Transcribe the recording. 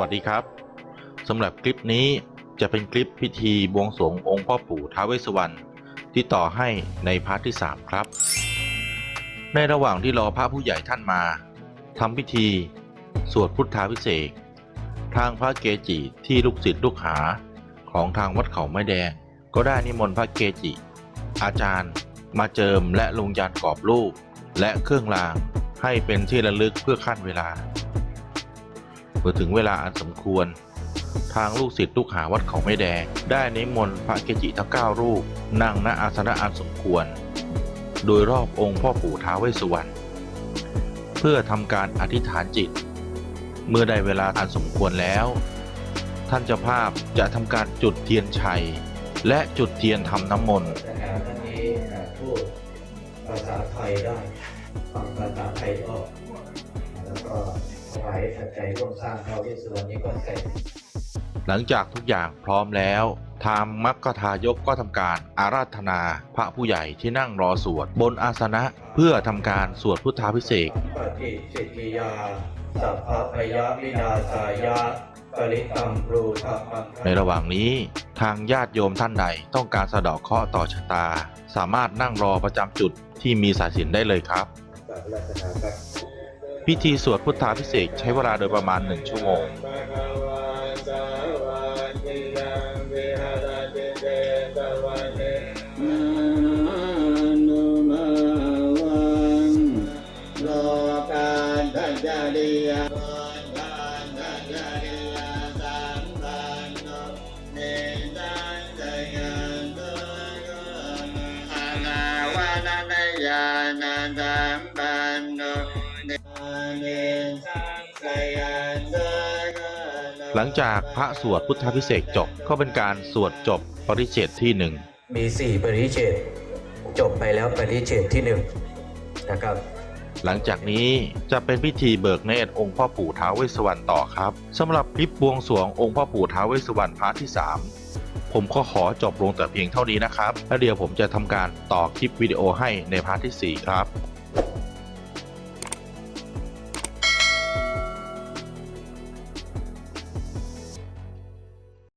วัสดีครับสำหรับคลิปนี้จะเป็นคลิปพิธีบวงสรวงองค์พ่อปู่ท้าวเวสสวรรณที่ต่อให้ในพาร์ทที่ 3 ครับ ในระหว่างที่รอพระผู้ใหญ่ท่านมาทำพิธี สวดพุทธาพิเศษทางพระเกจิที่ลูกศิษย์ลูกหาของทางวัดเขาไม้แดง ก็ได้นิมนต์พระเกจิ อาจารย์มาเจิมและลงยันกรอบรูป และเครื่องรางให้เป็นที่ระลึกเพื่อขั้นเวลา มื่อถึงเวลาอันสมควร ทางลูกศิษย์ลูกหาวัดเขาไม่แดง ได้นิมนต์พระเกจิทั้ง9รูป นั่งณอาสนะอันสมควร โดยรอบองค์พ่อปู่ท้าวเวสสุวรรณเพื่อทำการอธิษฐานจิต เมื่อได้เวลาอันสมควรแล้ว ท่านเจ้าภาพจะทำการจุดเทียนชัย และจุดเทียนทำน้ำมนต์ภาษาไทยได้ฟังภาษาไทยออกแล้วก็ ถวายปัจจัยร่วมสร้างพระวิสุวรรณนี้ก็เสร็จ หลังจากทุกอย่างพร้อมแล้วทางมัคคทายกก็ทำการอาราธนาพระผู้ใหญ่ที่นั่งรอสวด บนอาสนะเพื่อทำการสวดพุทธาพิเศษกปฏิสิทธิยาสัพพพยาวินาศายาปริตัมรูทัพพังในระหว่างนี้ทางญาติโยมท่านใดต้องการสะเดอกเคราะห์ต่อชะตา สามารถนั่งรอประจำจุดที่มีสายสิญจนได้เลยครับ พิธีสวดพุทธาพิเศษกใช้เวลาโดยประมาณ 1 ชั่วโมง หลังจากพระสวดพุทธาพิเศษกจบก็เป็นการสวดจบปริเฉดที่หนึ่งมีสี่ปริเฉดจบไปแล้วปริเฉดที่หนึ่งนะครับหลังจากนี้จะเป็นพิธีเบิกเนตรองค์พ่อปู่ท้าวเวสสวรรณต่อครับสำหรับคลิปบวงสรวงองค์พ่อปู่ท้าวเวสสวรรณพาร์ทที่ 3 ผมก็ขอจบลงแต่เพียงเท่านี้นะครับ แล้วเดี๋ยวผมจะทำการต่อคลิปวิดีโอให้ในพาร์ทที่ 4 ครับ